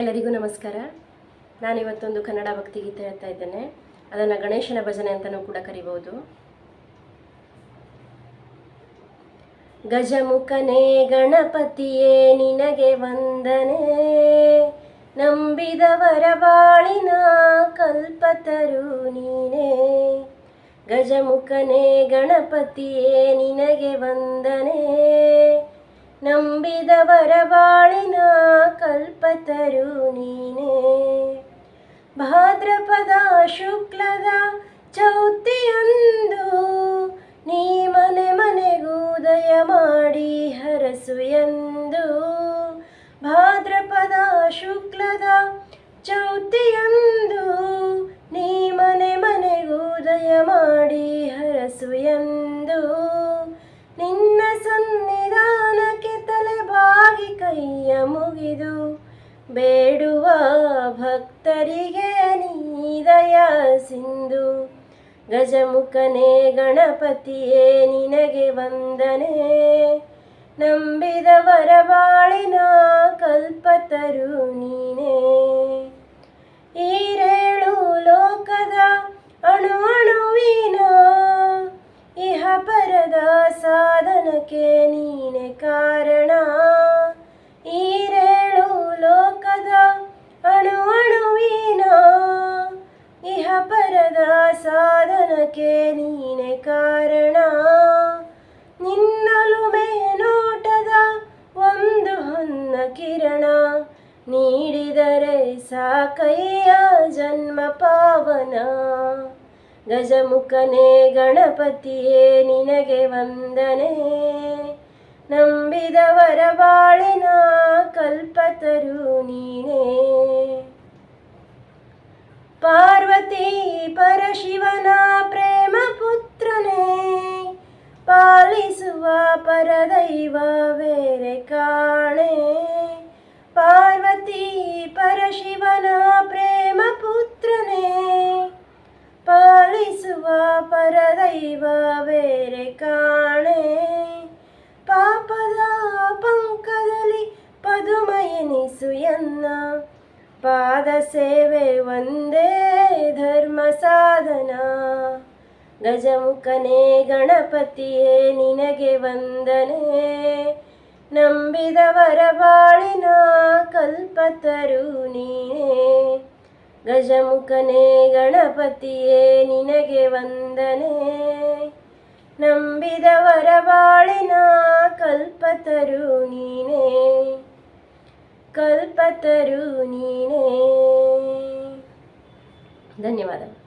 ಎಲ್ಲರಿಗೂ ನಮಸ್ಕಾರ. ನಾನಿವತ್ತೊಂದು ಕನ್ನಡ ಭಕ್ತಿಗೀತೆ ಹೇಳ್ತಾ ಇದ್ದೇನೆ. ಅದನ್ನು ಗಣೇಶನ ಭಜನೆ ಅಂತಲೂ ಕೂಡ ಕರಿಬಹುದು. ಗಜಮುಖನೇ ಗಣಪತಿಯೇ, ನಿನಗೆ ವಂದನೆ. ನಂಬಿದವರ ಬಾಳಿನ ಕಲ್ಪತರು ನೀನೇ. ಗಜಮುಖನೇ ಗಣಪತಿಯೇ, ನಿನಗೆ ವಂದನೆ. ನಂಬಿದವರ ಬಾಳಿನ ಹರಸು ಎಂದು. ಭಾದ್ರಪದ ಶುಕ್ಲದ ಚೌತಿಯಂದು ನೀ ಮನೆ ಮನೆಗೂ ದಯ ಮಾಡಿ ಹರಸು ಎಂದು. ನಿನ್ನ ಸನ್ನಿಧಾನಕ್ಕೆ ತಲೆ ಬಾಗಿ ಕೈಯ ಮುಗಿದು ಬೇಡುವ ಭಕ್ತರಿಗೆ ನೀದಯ ಸಿಂಧು. ಗಜಮುಖನೇ ಗಣಪತಿಯೇ ನಿನಗೆ ವಂದನೆ. ನಂಬಿದವರ ಬಾಳಿನ ಕಲ್ಪತರು ನೀನೇ. ಈರೇಳು ಲೋಕದ ಅಣು ಅಣುವಿನ, ಇಹ ಪರದ ಸಾಧನಕ್ಕೆ ನೀನೆ ಕಾರಣ. ಈರೇಳು ಲೋಕದ ಅಣು ಅಣುವಿನ, ಇಹ ಪರದ ಸಾಧನಕ್ಕೆ ನೀನೆ ಕಾರಣ. ನೀಡಿದರೆ ಸಾಕಯ್ಯ ಜನ್ಮ ಪಾವನ. ಗಜಮುಖನೇ ಗಣಪತಿಯೇ, ನಿನಗೆ ವಂದನೆ. ನಂಬಿದವರ ಬಾಳಿನ ಕಲ್ಪತರು ನೀನೇ. ಪಾರ್ವತಿ ಪರಶಿವನ ಪ್ರೇಮ ಪುತ್ರನೇ, ಪಾಲಿಸುವ ಪರದೈವ, ಬೇರೆ ಕಾಣೆ ಪರದೈವ ಬೇರೆ ಕಾಣೆ. ಪಾಪದ ಪಂಕದಲ್ಲಿ ಪದುಮಯನಿಸು ಎನ್ನ. ಪಾದ ಸೇವೆ ಒಂದೇ ಧರ್ಮ ಸಾಧನ. ಗಜಮುಖನೇ ಗಣಪತಿಯೇ ನಿನಗೆ ವಂದನೆ. ನಂಬಿದವರ ಬಾಳಿನ ಕಲ್ಪತರು ನೀನೇ. ಗಜಮುಖನೇ ಗಣಪತಿಯೇ ನಿನಗೆ ವಂದನೆ. ನಂಬಿದವರ ಬಾಳಿನ ಕಲ್ಪತರು ನೀನೇ. ಕಲ್ಪತರು ನೀನೇ. ಧನ್ಯವಾದ